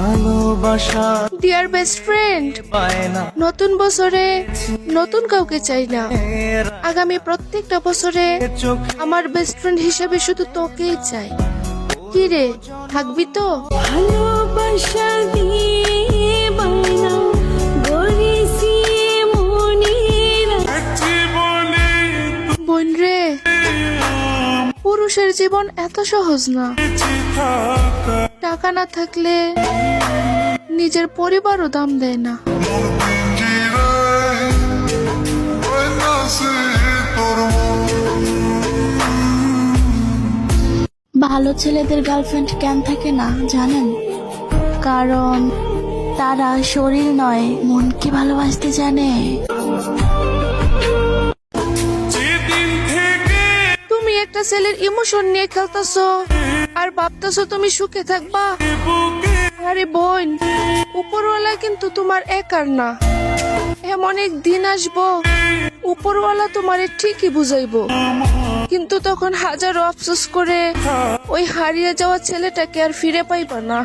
ভালোবাসা deer best friend নতুন বছরে নতুন কাউকে চাই না। আগামী প্রত্যেকটা বছরে আমার বেস্ট ফ্রেন্ড হিসেবে শুধু তোকেই চাই। কি রে থাকবি তো? ভালোবাসা দিয়ে বানা গড়েছি বোন রে পুরুষের জীবন এত সহজ না। টাকা না থাকলে নিজের পরিবারও দাম দেয় না। ভালো ছেলেদের গার্লফ্রেন্ড কেন থাকে না জানেন? কারণ তারা শরীর নয় মনকে ভালোবাসতে জানে। তুমি একটা ছেলের ইমোশন নিয়ে খেলতেছো। আর ভাবতেছো তুমি সুখে থাকবা? আরে বোন, উপরওয়ালা কিন্তু তোমার একার না। এমন এক দিন আসব, উপরওয়ালা তোমারে ঠিকই বুঝাইবো। কিন্তু তখন হাজারো অফসোস করে ওই হারিয়ে যাওয়া ছেলেটাকে আর ফিরে পাইবা না।